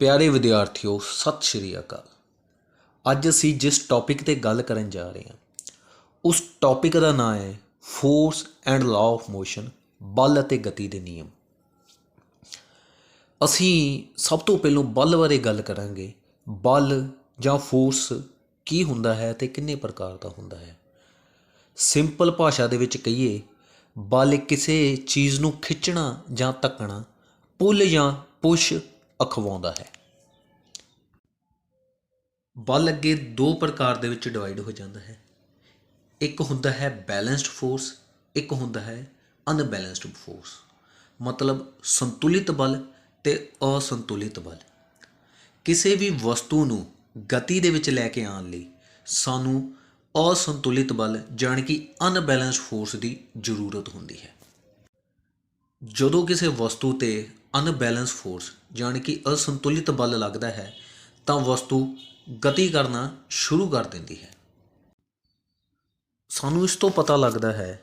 ਪਿਆਰੇ ਵਿਦਿਆਰਥੀਓ, ਸਤਿ ਸ਼੍ਰੀ ਅਕਾਲ। ਅੱਜ ਅਸੀਂ ਜਿਸ ਟੌਪਿਕ ਤੇ ਗੱਲ ਕਰਨ ਜਾ ਰਹੇ ਹਾਂ, ਉਸ ਟੌਪਿਕ ਦਾ ਨਾਮ ਹੈ force and law of motion ਬਲ ਅਤੇ ਗਤੀ ਦੇ ਨਿਯਮ। ਅਸੀਂ ਸਭ ਤੋਂ ਪਹਿਲਾਂ ਬਲ ਬਾਰੇ ਗੱਲ ਕਰਾਂਗੇ। ਬਲ ਜਾਂ ਫੋਰਸ ਕੀ ਹੁੰਦਾ ਹੈ ਤੇ ਕਿੰਨੇ ਪ੍ਰਕਾਰ ਦਾ ਹੁੰਦਾ ਹੈ। ਸਿੰਪਲ ਭਾਸ਼ਾ ਦੇ ਵਿੱਚ ਕਹੀਏ, ਬਲ ਕਿਸੇ ਚੀਜ਼ ਨੂੰ ਖਿੱਚਣਾ ਜਾਂ ਧੱਕਣਾ, ਪੁੱਲ ਜਾਂ ਪੁਸ਼ ਅਖਵਾਉਂਦਾ ਹੈ। ਬਲ ਅੱਗੇ ਦੋ ਪ੍ਰਕਾਰ ਦੇ ਵਿੱਚ ਡਿਵਾਈਡ ਹੋ ਜਾਂਦਾ ਹੈ। ਇੱਕ ਹੁੰਦਾ ਹੈ ਬੈਲੈਂਸਡ ਫੋਰਸ ਇੱਕ ਹੁੰਦਾ ਹੈ ਅਨਬੈਲੈਂਸਡ ਫੋਰਸ ਮਤਲਬ ਸੰਤੁਲਿਤ ਬਲ ਤੇ ਅਸੰਤੁਲਿਤ ਬਲ। ਕਿਸੇ ਵੀ ਵਸਤੂ ਨੂੰ ਗਤੀ ਦੇ ਵਿੱਚ ਲੈ ਕੇ ਆਉਣ ਲਈ ਸਾਨੂੰ ਅਸੰਤੁਲਿਤ ਬਲ ਜਾਣੀ ਕਿ ਅਨਬੈਲੈਂਸਡ ਫੋਰਸ ਦੀ ਜ਼ਰੂਰਤ ਹੁੰਦੀ ਹੈ। ਜਦੋਂ ਕਿਸੇ ਵਸਤੂ ਤੇ ਅਨਬੈਲੈਂਸ ਫੋਰਸ ਜਾਣੀ ਕਿ ਅਸੰਤੁਲਿਤ ਬਲ ਲੱਗਦਾ ਹੈ, ਤਾਂ ਵਸਤੂ ਗਤੀ ਕਰਨਾ ਸ਼ੁਰੂ ਕਰ ਦਿੰਦੀ ਹੈ। ਸਾਨੂੰ ਇਸ ਤੋਂ ਪਤਾ ਲੱਗਦਾ ਹੈ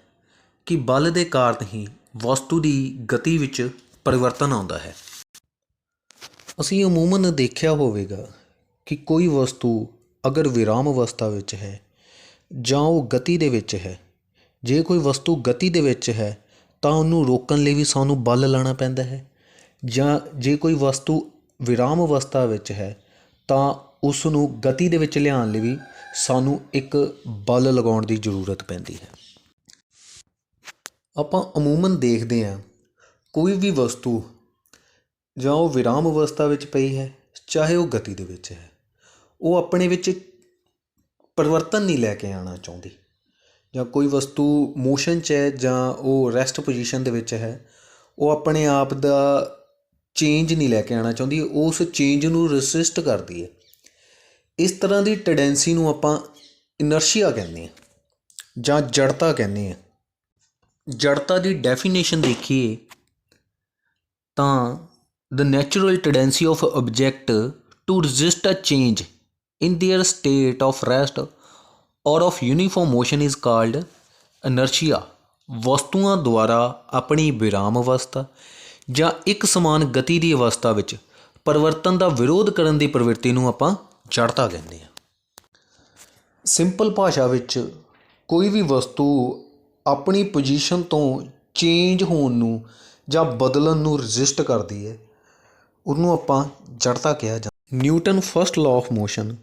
ਕਿ ਬਲ ਦੇ ਕਾਰਨ ਹੀ ਵਸਤੂ ਦੀ ਗਤੀ ਵਿੱਚ ਪਰਿਵਰਤਨ ਆਉਂਦਾ ਹੈ। ਅਸੀਂ ਅਮੂਮਨ ਦੇਖਿਆ ਹੋਵੇਗਾ ਕਿ ਕੋਈ ਵਸਤੂ ਅਗਰ ਵਿਰਾਮ ਅਵਸਥਾ ਵਿੱਚ ਹੈ ਜਾਂ ਉਹ ਗਤੀ ਦੇ ਵਿੱਚ ਹੈ, ਜੇ ਕੋਈ ਵਸਤੂ ਗਤੀ ਦੇ ਵਿੱਚ ਹੈ, ਤਾਂ ਉਹਨੂੰ ਰੋਕਣ ਲਈ ਵੀ ਸਾਨੂੰ ਬਲ ਲਾਣਾ ਪੈਂਦਾ ਹੈ। ਜਾਂ ਜੇ ਕੋਈ ਵਸਤੂ ਵਿਰਾਮ ਅਵਸਥਾ ਵਿੱਚ ਹੈ, ਤਾਂ ਉਸ ਨੂੰ ਗਤੀ ਦੇ ਵਿੱਚ ਲਿਆਉਣ ਲਈ ਵੀ ਸਾਨੂੰ ਇੱਕ ਬਲ ਲਗਾਉਣ ਦੀ ਜ਼ਰੂਰਤ ਪੈਂਦੀ ਹੈ। ਆਪਾਂ ਅਮੂਮਨ ਦੇਖਦੇ ਹਾਂ, ਕੋਈ ਵੀ ਵਸਤੂ ਜਾਂ ਉਹ ਵਿਰਾਮ ਅਵਸਥਾ ਵਿੱਚ ਪਈ ਹੈ, ਚਾਹੇ ਉਹ ਗਤੀ ਦੇ ਵਿੱਚ ਹੈ, ਉਹ ਆਪਣੇ ਵਿੱਚ ਪਰਿਵਰਤਨ ਨਹੀਂ ਲੈ ਕੇ ਆਉਣਾ ਚਾਹੁੰਦੀ। ਜਾਂ ਕੋਈ ਵਸਤੂ ਮੋਸ਼ਨ 'ਚ ਹੈ ਜਾਂ ਉਹ ਰੈਸਟ ਪੋਜੀਸ਼ਨ ਦੇ ਵਿੱਚ ਹੈ, ਉਹ ਆਪਣੇ ਆਪ ਦਾ ਚੇਂਜ ਨਹੀਂ ਲੈ ਕੇ ਆਉਣਾ ਚਾਹੁੰਦੀ ਉਸ ਚੇਂਜ ਨੂੰ ਰੈਸਿਸਟ ਕਰਦੀ ਹੈ ਇਸ ਤਰ੍ਹਾਂ ਦੀ ਟੈਂਡੈਂਸੀ ਨੂੰ ਆਪਾਂ ਇਨਰਸ਼ੀਆ ਕਹਿੰਦੇ ਹਾਂ ਜਾਂ ਜੜਤਾ ਕਹਿੰਦੇ ਹਾਂ ਜੜਤਾ ਦੀ ਡੈਫੀਨੇਸ਼ਨ ਦੇਖੀਏ ਤਾਂ the natural tendency of a object to resist a change in their state of rest or of uniform motion is called inertia ਵਸਤੂਆਂ ਦੁਆਰਾ ਆਪਣੀ ਵਿਰਾਮ ਅਵਸਥਾ ਜਾਂ ਇੱਕ ਸਮਾਨ ਗਤੀ ਦੀ ਅਵਸਥਾ ਵਿੱਚ ਪਰਿਵਰਤਨ ਦਾ ਵਿਰੋਧ ਕਰਨ ਦੀ ਪ੍ਰਵਿਰਤੀ ਨੂੰ ਆਪਾਂ ਜੜਤਾ ਕਹਿੰਦੇ ਹਾਂ। ਸਿੰਪਲ ਭਾਸ਼ਾ ਵਿੱਚ ਕੋਈ ਵੀ ਵਸਤੂ ਆਪਣੀ ਪੋਜੀਸ਼ਨ ਤੋਂ ਚੇਂਜ ਹੋਣ ਨੂੰ ਜਾਂ ਬਦਲਣ ਨੂੰ ਰੈਜ਼ਿਸਟ ਕਰਦੀ ਹੈ, ਉਹਨੂੰ ਆਪਾਂ ਜੜਤਾ ਕਿਹਾ ਜਾਂਦਾ Newton first law of motion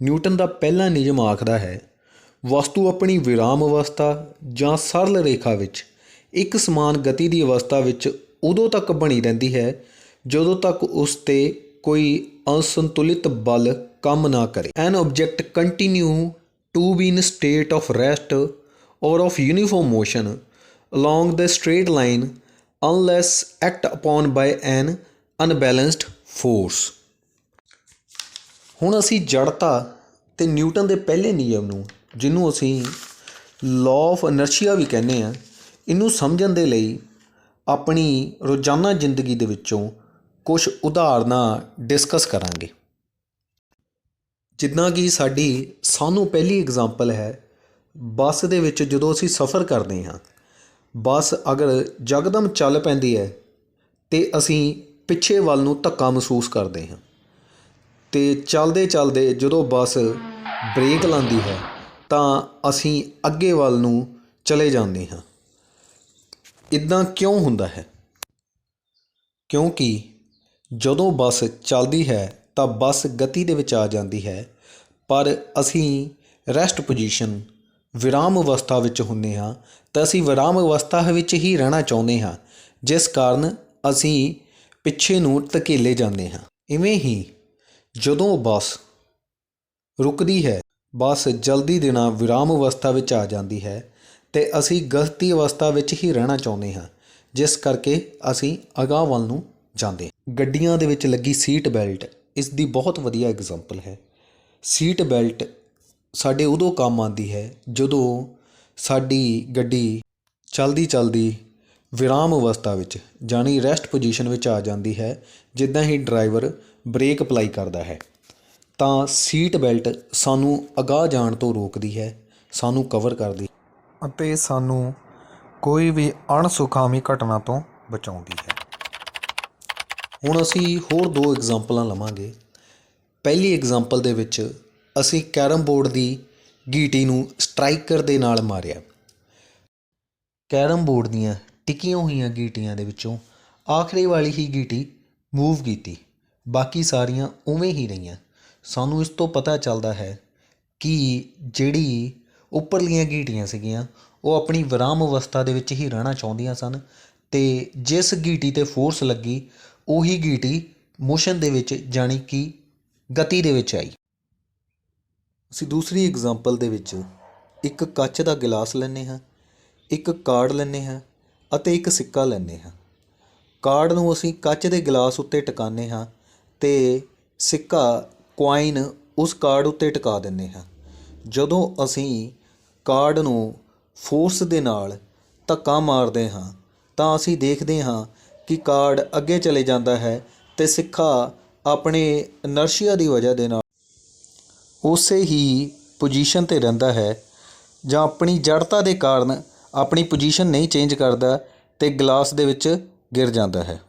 Newton ਦਾ ਪਹਿਲਾ ਨਿਯਮ ਆਖਦਾ ਹੈ, ਵਸਤੂ ਆਪਣੀ ਵਿਰਾਮ ਅਵਸਥਾ ਜਾਂ ਸਰਲ ਰੇਖਾ ਵਿੱਚ ਇੱਕ ਸਮਾਨ ਗਤੀ ਦੀ ਅਵਸਥਾ ਵਿੱਚ ਉਦੋਂ ਤੱਕ ਬਣੀ ਰਹਿੰਦੀ ਹੈ ਜਦੋਂ ਤੱਕ ਉਸ ਤੇ ਕੋਈ ਅਸੰਤੁਲਿਤ ਬਲ ਕੰਮ ਨਾ ਕਰੇ। An object continue to be in state of rest or of uniform motion along the straight line unless act upon by an unbalanced force ਹੁਣ ਅਸੀਂ ਜੜਤਾ ਤੇ ਨਿਊਟਨ ਦੇ ਪਹਿਲੇ ਨਿਯਮ ਨੂੰ, ਜਿਹਨੂੰ ਅਸੀਂ ਲਾਅ ਆਫ ਇਨਰਸ਼ੀਆ ਵੀ ਕਹਿੰਦੇ ਆ ਇਹਨੂੰ ਸਮਝਣ ਦੇ ਲਈ ਆਪਣੀ ਰੋਜ਼ਾਨਾ ਜ਼ਿੰਦਗੀ ਦੇ ਵਿੱਚੋਂ ਕੁਝ ਉਦਾਹਰਨਾਂ ਡਿਸਕਸ ਕਰਾਂਗੇ। ਜਿੱਦਾਂ ਕਿ ਸਾਡੀ ਸਾਨੂੰ ਪਹਿਲੀ ਐਗਜ਼ਾਮਪਲ ਹੈ, ਬੱਸ ਦੇ ਵਿੱਚ ਜਦੋਂ ਅਸੀਂ ਸਫ਼ਰ ਕਰਦੇ ਹਾਂ, ਬੱਸ ਅਗਰ ਯਕਦਮ ਚੱਲ ਪੈਂਦੀ ਹੈ ਤੇ ਅਸੀਂ ਪਿੱਛੇ ਵੱਲ ਨੂੰ ਧੱਕਾ ਮਹਿਸੂਸ ਕਰਦੇ ਹਾਂ ਤੇ ਚੱਲਦੇ ਚੱਲਦੇ ਜਦੋਂ ਬੱਸ ਬ੍ਰੇਕ ਲਾਉਂਦੀ ਹੈ ਤਾਂ ਅਸੀਂ ਅੱਗੇ ਵੱਲ ਨੂੰ ਚਲੇ ਜਾਂਦੇ ਹਾਂ। ਇੱਦਾਂ ਕਿਉਂ ਹੁੰਦਾ ਹੈ? ਕਿਉਂਕਿ ਜਦੋਂ ਬੱਸ ਚੱਲਦੀ ਹੈ ਤਾਂ ਬੱਸ ਗਤੀ ਦੇ ਵਿੱਚ ਆ ਜਾਂਦੀ ਹੈ, ਪਰ ਅਸੀਂ ਰੈਸਟ ਪੋਜੀਸ਼ਨ ਵਿਰਾਮ ਅਵਸਥਾ ਵਿੱਚ ਹੁੰਦੇ ਹਾਂ, ਤਾਂ ਅਸੀਂ ਵਿਰਾਮ ਅਵਸਥਾ ਵਿੱਚ ਹੀ ਰਹਿਣਾ ਚਾਹੁੰਦੇ ਹਾਂ, ਜਿਸ ਕਾਰਨ ਅਸੀਂ ਪਿੱਛੇ ਨੂੰ ਧਕੇਲੇ ਜਾਂਦੇ ਹਾਂ। ਇਵੇਂ ਹੀ ਜਦੋਂ ਬੱਸ ਰੁਕਦੀ ਹੈ, ਬੱਸ ਜਲਦੀ ਦੇ ਵਿਰਾਮ ਅਵਸਥਾ ਵਿੱਚ ਆ ਜਾਂਦੀ ਹੈ ਤੇ ਅਸੀਂ ਗਤੀ ਅਵਸਥਾ ਵਿੱਚ ਹੀ ਰਹਿਣਾ ਚਾਹੁੰਦੇ ਹਾਂ, ਜਿਸ ਕਰਕੇ ਅਸੀਂ ਅਗਾਂਹ ਵੱਲ ਨੂੰ ਜਾਂਦੇ ਗੱਡੀਆਂ ਦੇ ਵਿੱਚ ਲੱਗੀ ਸੀਟ ਬੈਲਟ, ਇਸ ਦੀ ਬਹੁਤ ਵਧੀਆ ਐਗਜ਼ਾਮਪਲ ਹੈ। ਸੀਟ ਬੈਲਟ ਸਾਡੇ ਉਦੋਂ ਕੰਮ ਆਉਂਦੀ ਹੈ, ਜਦੋਂ ਸਾਡੀ ਗੱਡੀ ਚਲਦੀ ਚਲਦੀ ਵਿਰਾਮ ਅਵਸਥਾ ਵਿੱਚ ਜਾਨੀ ਰੈਸਟ ਪੋਜੀਸ਼ਨ ਵਿੱਚ ਆ ਜਾਂਦੀ ਹੈ, ਜਿੱਦਾਂ ਹੀ ਡਰਾਈਵਰ ਬ੍ਰੇਕ ਅਪਲਾਈ ਕਰਦਾ ਹੈ। ਤਾਂ ਸੀਟ ਬੈਲਟ ਸਾਨੂੰ ਅਗਾਹ ਜਾਣ ਤੋਂ ਰੋਕਦੀ ਹੈ, ਸਾਨੂੰ ਕਵਰ ਕਰਦੀ ਅਤੇ ਸਾਨੂੰ ਕੋਈ ਵੀ ਅਣਸੁਖਾਵੀ ਘਟਨਾ ਤੋਂ ਬਚਾਉਂਦੀ ਹੈ। ਹੁਣ ਅਸੀਂ ਹੋਰ ਦੋ ਐਗਜ਼ਾਮਪਲਾਂ ਲਵਾਂਗੇ। ਪਹਿਲੀ ਐਗਜ਼ਾਮਪਲ ਦੇ ਵਿੱਚ ਅਸੀਂ ਕੈਰਮ ਬੋਰਡ ਦੀ ਗੀਟੀ ਨੂੰ ਸਟ੍ਰਾਈਕਰ ਦੇ ਨਾਲ ਮਾਰਿਆ। ਕੈਰਮ ਬੋਰਡ ਦੀਆਂ ਟਿਕੀਆਂ ਹੋਈਆਂ ਗੀਟੀਆਂ ਦੇ ਵਿੱਚੋਂ ਆਖਰੀ ਵਾਲੀ ਹੀ ਗੀਟੀ ਮੂਵ ਕੀਤੀ। ਬਾਕੀ ਸਾਰੀਆਂ ਉਵੇਂ ਹੀ ਰਹੀਆਂ। ਸਾਨੂੰ ਇਸ ਤੋਂ ਪਤਾ ਚੱਲਦਾ ਹੈ ਕਿ ਜਿਹੜੀ ਉੱਪਰਲੀਆਂ ਗੀਟੀਆਂ ਸੀਗੀਆਂ, ਉਹ ਆਪਣੀ ਵਿਰਾਮ ਅਵਸਥਾ ਦੇ ਵਿੱਚ ਹੀ ਰਹਿਣਾ ਚਾਹੁੰਦੀਆਂ ਸਨ ਤੇ ਜਿਸ ਗੀਟੀ ਤੇ ਫੋਰਸ ਲੱਗੀ, ਉਹੀ ਗੀਟੀ ਮੋਸ਼ਨ ਦੇ ਵਿੱਚ ਜਾਣੀ ਕਿ ਗਤੀ ਦੇ ਵਿੱਚ ਆਈ। ਅਸੀਂ ਦੂਸਰੀ ਐਗਜ਼ਾਮਪਲ ਦੇ ਵਿੱਚ ਇੱਕ ਕੱਚ ਦਾ ਗਿਲਾਸ ਲੈਂਦੇ ਹਾਂ, ਇੱਕ ਕਾਰਡ ਲੈਂਦੇ ਹਾਂ ਅਤੇ ਇੱਕ ਸਿੱਕਾ ਲੈਂਦੇ ਹਾਂ। ਕਾਰਡ ਨੂੰ ਅਸੀਂ ਕੱਚ ਦੇ ਗਿਲਾਸ ਉੱਤੇ ਟਿਕਾਉਂਦੇ ਹਾਂ ਤੇ ਸਿੱਕਾ ਕੁਆਇਨ ਉਸ ਕਾਰਡ ਉੱਤੇ ਟਿਕਾ ਦਿੰਦੇ ਹਾਂ। ਜਦੋਂ ਅਸੀਂ ਕਾਰਡ ਨੂੰ ਫੋਰਸ ਦੇ ਨਾਲ ਧੱਕਾ ਮਾਰਦੇ ਹਾਂ, ਤਾਂ ਅਸੀਂ ਦੇਖਦੇ ਹਾਂ ਕਿ ਕਾਰਡ ਅੱਗੇ ਚਲੇ ਜਾਂਦਾ ਹੈ ਤੇ ਸਿੱਕਾ ਆਪਣੇ ਇਨਰਸ਼ੀਆ ਦੀ ਵਜ੍ਹਾ ਦੇ ਨਾਲ ਉਸੇ ਹੀ ਪੋਜੀਸ਼ਨ ਤੇ ਰਹਿੰਦਾ ਹੈ ਜਾਂ ਆਪਣੀ ਜੜਤਾ ਦੇ ਕਾਰਨ ਆਪਣੀ ਪੋਜੀਸ਼ਨ ਨਹੀਂ ਚੇਂਜ ਕਰਦਾ ਤੇ ਗਲਾਸ ਦੇ ਵਿੱਚ ਗਿਰ ਜਾਂਦਾ ਹੈ।